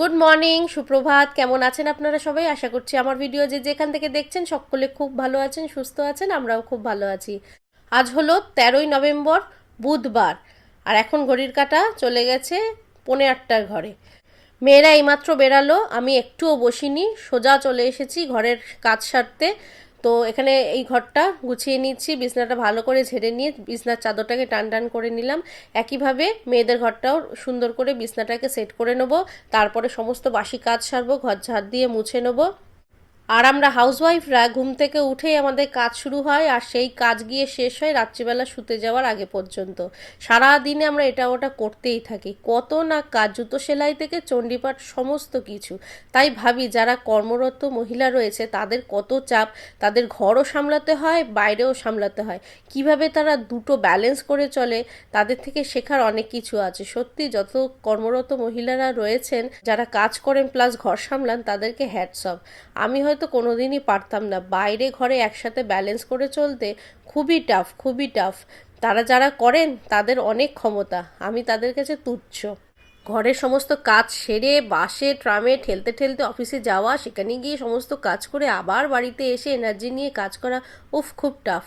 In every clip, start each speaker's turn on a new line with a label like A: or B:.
A: good morning সুপ্রভাত কেমন আছেন আপনারা সবাই আশা করছি আমার ভিডিও যে যেখান থেকে দেখছেন সকলে খুব ভালো আছেন সুস্থ আছেন আমরাও খুব ভালো আছি আজ হলো তেরোই নভেম্বর বুধবার আর এখন ঘড়ির কাটা চলে গেছে পনে আটটার ঘরে মেয়েরা এইমাত্র বেরালো আমি একটুও বসিনি সোজা চলে এসেছি ঘরের কাজ সারতে তো এখানে এই ঘরটা গুছিয়ে নিচ্ছি বিছনাটা ভালো করে ঝেড়ে নিয়ে বিছনার চাদরটাকে টান টান করে নিলাম একইভাবে মেয়েদের ঘরটাও সুন্দর করে বিছনাটাকে সেট করে নেবো তারপরে সমস্ত বাসি কাজ সারবো ঘর ঝাড় দিয়ে মুছে নেবো আর আমরা হাউসওয়াইফরা ঘুম থেকে উঠেই আমাদের কাজ শুরু হয় আর সেই কাজ গিয়ে শেষ হয় রাত্রিবেলা শুতে যাওয়ার আগে পর্যন্ত সারা দিনে আমরা এটা ওটা করতেই থাকি কত না কাজ জুতো সেলাই থেকে চণ্ডীপাঠ সমস্ত কিছু তাই ভাবি যারা কর্মরত মহিলা রয়েছে তাদের কত চাপ তাদের ঘরও সামলাতে হয় বাইরেও সামলাতে হয় কিভাবে তারা দুটো ব্যালেন্স করে চলে তাদের থেকে শেখার অনেক কিছু আছে সত্যি যত কর্মরত মহিলারা রয়েছেন যারা কাজ করেন প্লাস ঘর সামলান তাদেরকে হ্যাটস আমি হয়তো তো কোনো দিনই পারতাম না বাইরে ঘরে একসাথে ব্যালেন্স করে চলতে খুবই টাফ খুবই টাফ তারা যারা করেন তাদের অনেক ক্ষমতা আমি তাদের কাছে তুচ্ছ ঘরের সমস্ত কাজ সেরে বাসে ট্রামে ঠেলতে ঠেলতে অফিসে যাওয়া সেখানে গিয়ে সমস্ত কাজ করে আবার বাড়িতে এসে এনার্জি নিয়ে কাজ করা উফ খুব টাফ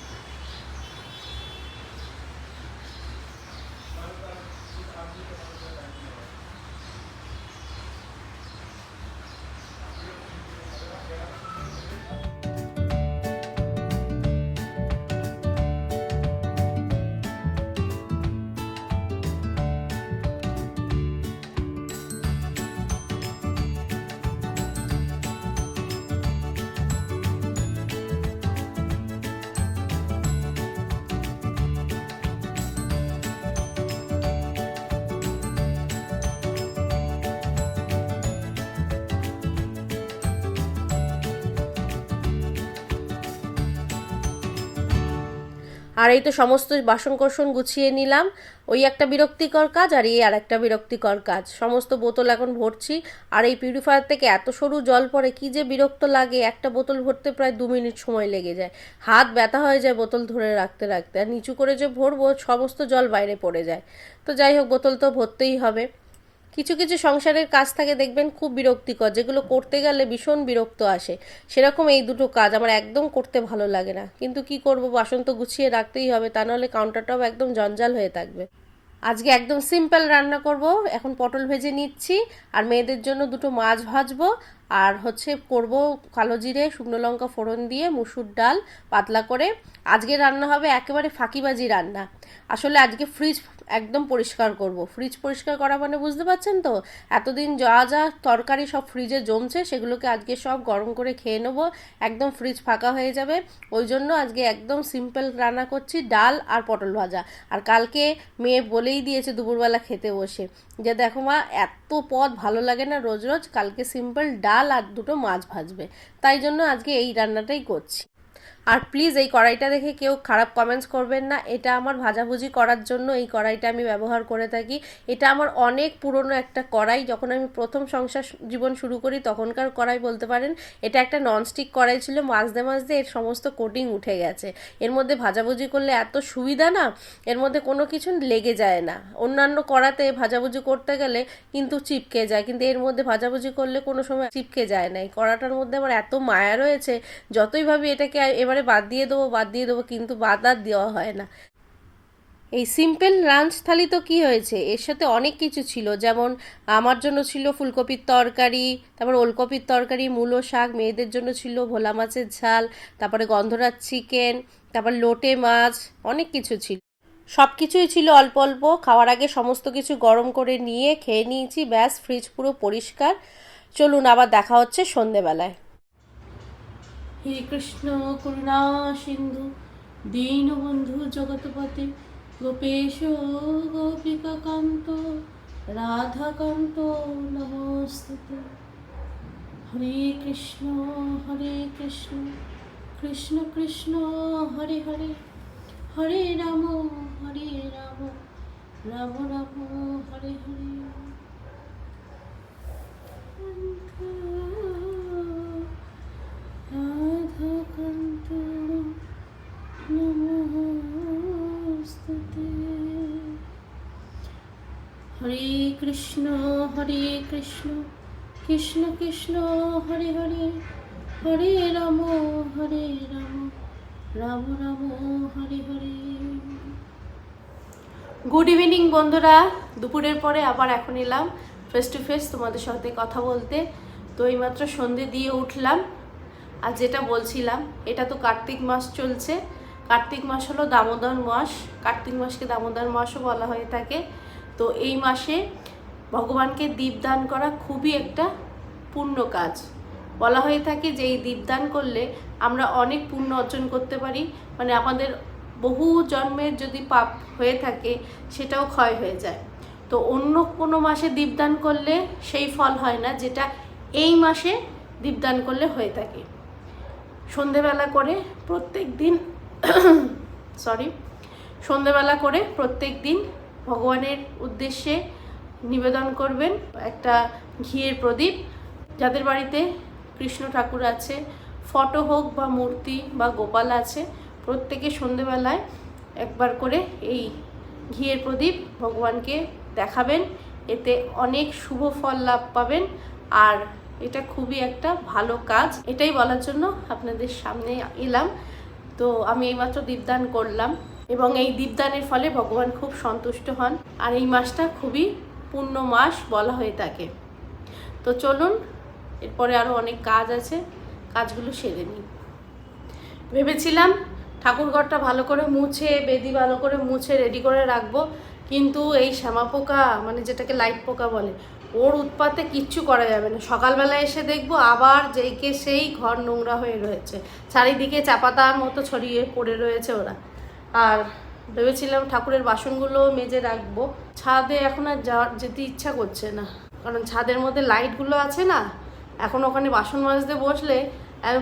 A: আর এই তো সমস্ত বাসনকোসন গুছিয়ে নিলাম ওই একটা বিরক্তিকর কাজ আর এই আর একটা বিরক্তিকর কাজ সমস্ত বোতল এখন ভরছি আর এই পিউরিফায়ার থেকে এত সরু জল পড়ে কি যে বিরক্ত লাগে একটা বোতল ভরতে প্রায় দু মিনিট সময় লেগে যায় হাত ব্যথা হয়ে যায় বোতল ধরে রাখতে রাখতে আর নিচু করে যে ভরবো সমস্ত জল বাইরে পড়ে যায় তো যাই হোক বোতল তো ভরতেই হবে কিছু কিছু সংসারের কাজ থাকে দেখবেন খুব বিরক্তিকর যেগুলো করতে গেলে ভীষণ বিরক্ত আসে সেরকম এই দুটো কাজ আমার একদম করতে ভালো লাগে না কিন্তু কি করব বাসন তো গুছিয়ে রাখতেই হবে তা নাহলে কাউন্টারটাও একদম জঞ্জাল হয়ে থাকবে আজকে একদম সিম্পল রান্না করব এখন পটল ভেজে নিচ্ছি আর মেয়েদের জন্য দুটো মাছ ভাজবো আর হচ্ছে করব কালো জিরে শুকনো লঙ্কা ফোড়ন দিয়ে মুসুর ডাল পাতলা করে আজকে রান্না হবে একেবারে ফাঁকিবাজি রান্না আসলে আজকে ফ্রিজ একদম পরিষ্কার করব ফ্রিজ পরিষ্কার করা মানে বুঝতে পারছেন তো এতদিন যা যা তরকারি সব ফ্রিজে জমছে সেগুলোকে আজকে সব গরম করে খেয়ে নেব একদম ফ্রিজ ফাঁকা হয়ে যাবে ওই জন্য আজকে একদম সিম্পল রান্না করছি ডাল আর পটল ভাজা আর কালকে মেয়ে বলেই দিয়েছে দুপুরবেলা খেতে বসে যে দেখো মা এত পদ ভালো লাগে না রোজ রোজ কালকে সিম্পল ডাল ডাল আর দুটো মাছ ভাজবে তাই জন্য আজকে এই রান্নাটাই করছি আর প্লিজ এই কড়াইটা দেখে কেউ খারাপ কমেন্টস করবেন না এটা আমার ভাজাভুজি করার জন্য এই কড়াইটা আমি ব্যবহার করে থাকি এটা আমার অনেক পুরনো একটা কড়াই যখন আমি প্রথম সংসার জীবন শুরু করি তখনকার কড়াই বলতে পারেন এটা একটা ননস্টিক কড়াই ছিল মাঝদে মাঝদে এর সমস্ত কোটিং উঠে গেছে এর মধ্যে ভাজাভুজি করলে এত সুবিধা না এর মধ্যে কোনো কিছু লেগে যায় না অন্যান্য কড়াতে ভাজাভুজি করতে গেলে কিন্তু চিপকে যায় কিন্তু এর মধ্যে ভাজাভুজি করলে কোনো সময় চিপকে যায় না এই কড়াটার মধ্যে আমার এত মায়া রয়েছে যতই ভাবি এটাকে এবার একেবারে বাদ দিয়ে দেবো বাদ দিয়ে দেবো কিন্তু বাদ আর দেওয়া হয় না এই সিম্পল লাঞ্চ থালি তো কী হয়েছে এর সাথে অনেক কিছু ছিল যেমন আমার জন্য ছিল ফুলকপির তরকারি তারপর ওলকপির তরকারি মূলো শাক মেয়েদের জন্য ছিল ভোলা মাছের ঝাল তারপরে গন্ধরাজ চিকেন তারপর লোটে মাছ অনেক কিছু ছিল সব কিছুই ছিল অল্প অল্প খাওয়ার আগে সমস্ত কিছু গরম করে নিয়ে খেয়ে নিয়েছি ব্যাস ফ্রিজ পুরো পরিষ্কার চলুন আবার দেখা হচ্ছে সন্ধেবেলায় হে কৃষ্ণ করুণা সিন্ধু দীনবন্ধু জগৎপতি গোপেশ গোপিকাকান্ত রাধাকান্ত নমস্তুতে হরে কৃষ্ণ হরে কৃষ্ণ কৃষ্ণ কৃষ্ণ হরে হরে হরে রাম হরে রাম রাম রাম হরে হরে হরে কৃষ্ণ হরে কৃষ্ণ কৃষ্ণ কৃষ্ণ হরে হরে হরে রাম হরে রাম রাম রাম হরে হরে গুড ইভিনিং বন্ধুরা দুপুরের পরে আবার এখন এলাম ফেস টু ফেস তোমাদের সাথে কথা বলতে তো এইমাত্র সন্ধে দিয়ে উঠলাম আর যেটা বলছিলাম এটা তো কার্তিক মাস চলছে কার্তিক মাস হলো দামোদর মাস কার্তিক মাসকে দামোদর মাসও বলা হয়ে থাকে তো এই মাসে ভগবানকে দীপদান করা খুবই একটা পুণ্য কাজ বলা হয়ে থাকে যে এই দীপদান করলে আমরা অনেক পুণ্য অর্জন করতে পারি মানে আমাদের বহু জন্মের যদি পাপ হয়ে থাকে সেটাও ক্ষয় হয়ে যায় তো অন্য কোনো মাসে দীপদান করলে সেই ফল হয় না যেটা এই মাসে দীপদান করলে হয়ে থাকে সন্ধেবেলা করে প্রত্যেক দিন সরি সন্ধেবেলা করে প্রত্যেক দিন ভগবানের উদ্দেশ্যে নিবেদন করবেন একটা ঘিয়ের প্রদীপ যাদের বাড়িতে কৃষ্ণ ঠাকুর আছে ফটো হোক বা মূর্তি বা গোপাল আছে প্রত্যেকে সন্ধেবেলায় একবার করে এই ঘিয়ের প্রদীপ ভগবানকে দেখাবেন এতে অনেক শুভ ফল লাভ পাবেন আর এটা খুবই একটা ভালো কাজ এটাই বলার জন্য আপনাদের সামনে এলাম তো আমি এইমাত্র দীপদান করলাম এবং এই দীপদানের ফলে ভগবান খুব সন্তুষ্ট হন আর এই মাসটা খুবই পূর্ণ মাস বলা হয়ে থাকে তো চলুন এরপরে আরও অনেক কাজ আছে কাজগুলো সেরে নিই ভেবেছিলাম ঠাকুরঘরটা ভালো করে মুছে বেদি ভালো করে মুছে রেডি করে রাখবো কিন্তু এই শ্যামা পোকা মানে যেটাকে লাইট পোকা বলে ওর উৎপাতে কিচ্ছু করা যাবে না সকালবেলা এসে দেখবো আবার যেইকে সেই ঘর নোংরা হয়ে রয়েছে চারিদিকে চাপাতার মতো ছড়িয়ে পড়ে রয়েছে ওরা আর ভেবেছিলাম ঠাকুরের বাসনগুলো মেজে রাখবো ছাদে এখন আর যাওয়ার যেতে ইচ্ছা করছে না কারণ ছাদের মধ্যে লাইটগুলো আছে না এখন ওখানে বাসন মাজতে বসলে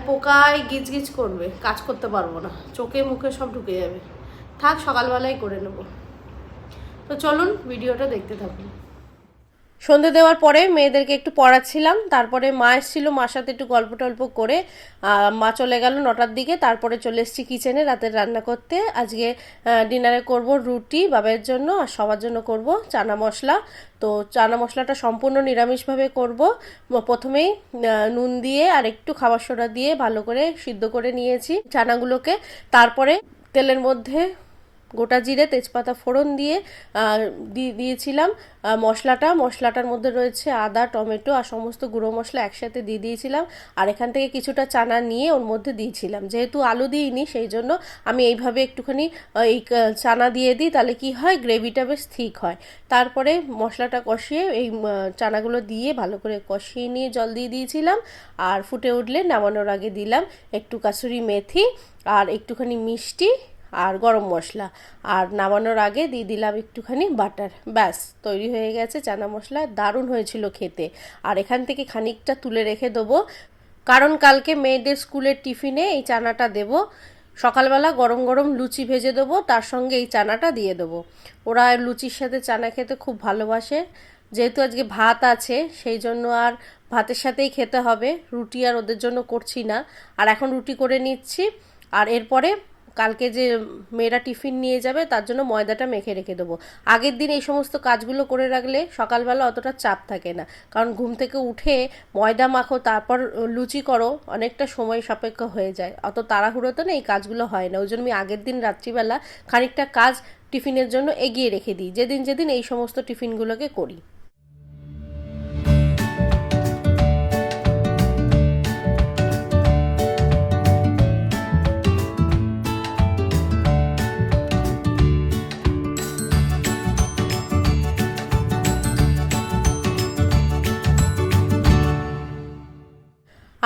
A: পোকায় গিজগিজ করবে কাজ করতে পারবো না চোখে মুখে সব ঢুকে যাবে থাক সকালবেলাই করে নেব তো চলুন ভিডিওটা দেখতে থাকুন সন্ধে দেওয়ার পরে মেয়েদেরকে একটু পড়াচ্ছিলাম তারপরে মা এসেছিল মার সাথে একটু গল্প টল্প করে মা চলে গেল নটার দিকে তারপরে চলে এসেছি কিচেনে রাতের রান্না করতে আজকে ডিনারে করব রুটি বাবের জন্য আর সবার জন্য করব চানা মশলা তো চানা মশলাটা সম্পূর্ণ নিরামিষভাবে করব প্রথমেই নুন দিয়ে আর একটু খাবার সোডা দিয়ে ভালো করে সিদ্ধ করে নিয়েছি চানাগুলোকে তারপরে তেলের মধ্যে গোটা জিরে তেজপাতা ফোড়ন দিয়ে দিয়েছিলাম মশলাটা মশলাটার মধ্যে রয়েছে আদা টমেটো আর সমস্ত গুঁড়ো মশলা একসাথে দিয়ে দিয়েছিলাম আর এখান থেকে কিছুটা চানা নিয়ে ওর মধ্যে দিয়েছিলাম যেহেতু আলু দিইনি সেই জন্য আমি এইভাবে একটুখানি এই চানা দিয়ে দিই তাহলে কি হয় গ্রেভিটা বেশ ঠিক হয় তারপরে মশলাটা কষিয়ে এই চানাগুলো দিয়ে ভালো করে কষিয়ে নিয়ে জল দিয়ে দিয়েছিলাম আর ফুটে উঠলে নামানোর আগে দিলাম একটু কাসুরি মেথি আর একটুখানি মিষ্টি আর গরম মশলা আর নামানোর আগে দিয়ে দিলাম একটুখানি বাটার ব্যাস তৈরি হয়ে গেছে চানা মশলা দারুণ হয়েছিল খেতে আর এখান থেকে খানিকটা তুলে রেখে দেবো কারণ কালকে মেয়েদের স্কুলের টিফিনে এই চানাটা দেব সকালবেলা গরম গরম লুচি ভেজে দেবো তার সঙ্গে এই চানাটা দিয়ে দেবো ওরা লুচির সাথে চানা খেতে খুব ভালোবাসে যেহেতু আজকে ভাত আছে সেই জন্য আর ভাতের সাথেই খেতে হবে রুটি আর ওদের জন্য করছি না আর এখন রুটি করে নিচ্ছি আর এরপরে কালকে যে মেয়েরা টিফিন নিয়ে যাবে তার জন্য ময়দাটা মেখে রেখে দেবো আগের দিন এই সমস্ত কাজগুলো করে রাখলে সকালবেলা অতটা চাপ থাকে না কারণ ঘুম থেকে উঠে ময়দা মাখো তারপর লুচি করো অনেকটা সময় সাপেক্ষ হয়ে যায় অত তো না এই কাজগুলো হয় না ওই জন্য আমি আগের দিন রাত্রিবেলা খানিকটা কাজ টিফিনের জন্য এগিয়ে রেখে দিই যেদিন যেদিন এই সমস্ত টিফিনগুলোকে করি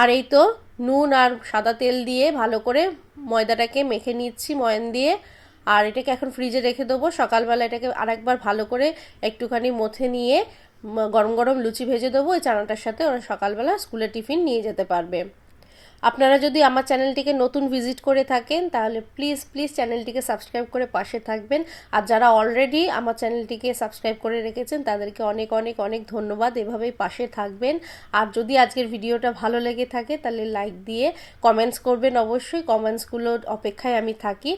A: আর এই তো নুন আর সাদা তেল দিয়ে ভালো করে ময়দাটাকে মেখে নিচ্ছি ময়ন দিয়ে আর এটাকে এখন ফ্রিজে রেখে দেবো সকালবেলা এটাকে আরেকবার ভালো করে একটুখানি মথে নিয়ে গরম গরম লুচি ভেজে দেবো ওই চানাটার সাথে ওরা সকালবেলা স্কুলে টিফিন নিয়ে যেতে পারবে আপনারা যদি আমার চ্যানেলটিকে নতুন ভিজিট করে থাকেন তাহলে প্লিজ প্লিজ চ্যানেলটিকে সাবস্ক্রাইব করে পাশে থাকবেন আর যারা অলরেডি আমার চ্যানেলটিকে সাবস্ক্রাইব করে রেখেছেন তাদেরকে অনেক অনেক অনেক ধন্যবাদ এভাবেই পাশে থাকবেন আর যদি আজকের ভিডিওটা ভালো লেগে থাকে তাহলে লাইক দিয়ে কমেন্টস করবেন অবশ্যই কমেন্টসগুলোর অপেক্ষায় আমি থাকি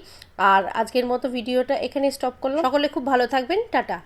A: আর আজকের মতো ভিডিওটা এখানে স্টপ করলাম সকলে খুব ভালো থাকবেন টাটা